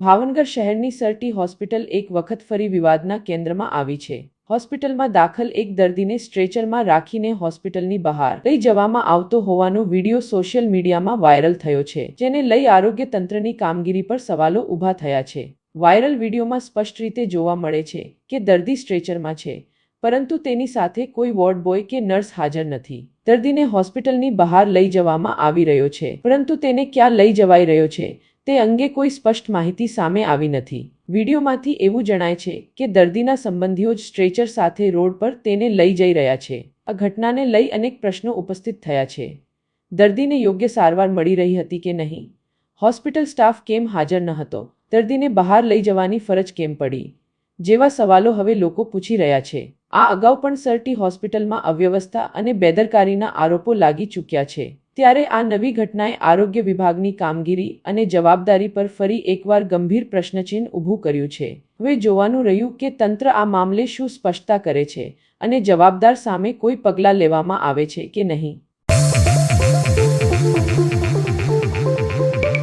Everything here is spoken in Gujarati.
ભાવનગર શહેરની સરટી હોસ્પિટલ એક વખત ફરી વિવાદના કેન્દ્રમાં આવી છે. હોસ્પિટલમાં દાખલ એક દર્દીને સ્ટ્રેચરમાં રાખીને હોસ્પિટલની બહાર લઈ જવામાં આવતો હોવાનો વીડિયો સોશિયલ મીડિયામાં વાયરલ થયો છે, જેને લઈ આરોગ્ય તંત્રની કામગીરી પર સવાલો ઊભા થયા છે. વાયરલ વિડીયોમાં સ્પષ્ટ રીતે જોવા મળે છે કે દર્દી સ્ટ્રેચરમાં છે, પરંતુ તેની સાથે કોઈ વોર્ડ બોય કે નર્સ હાજર નથી. દર્દીને હોસ્પિટલની બહાર લઈ જવામાં આવી રહ્યો છે, પરંતુ તેને ક્યાં લઈ જવાઈ રહ્યો છે તે અંગે કોઈ સ્પષ્ટ માહિતી સામે આવી નથી. વિડીયોમાંથી એવું જણાય છે કે દર્દીના સંબંધીઓ જ સ્ટ્રેચર સાથે રોડ પર તેને લઈ જઈ રહ્યા છે. આ ઘટનાને લઈ અનેક પ્રશ્નો ઉપસ્થિત થયા છે. દર્દીને યોગ્ય સારવાર મળી રહી હતી કે નહીં? હોસ્પિટલ સ્ટાફ કેમ હાજર ન હતો? દર્દીને બહાર લઈ જવાની ફરજ કેમ પડી? જેવા સવાલો હવે લોકો પૂછી રહ્યા છે. આ અગાઉ પણ સરટી હોસ્પિટલમાં અવ્યવસ્થા અને બેદરકારીના આરોપો લાગી ચૂક્યા છે. ત્યારે આ નવી ઘટનાએ આરોગ્ય વિભાગની કામગીરી અને જવાબદારી પર ફરી એકવાર ગંભીર પ્રશ્નચિહ્ન ઊભું કર્યું છે. હવે જોવાનું રહ્યું કે તંત્ર આ મામલે શું સ્પષ્ટતા કરે છે અને જવાબદાર સામે કોઈ પગલાં લેવામાં આવે છે કે નહીં.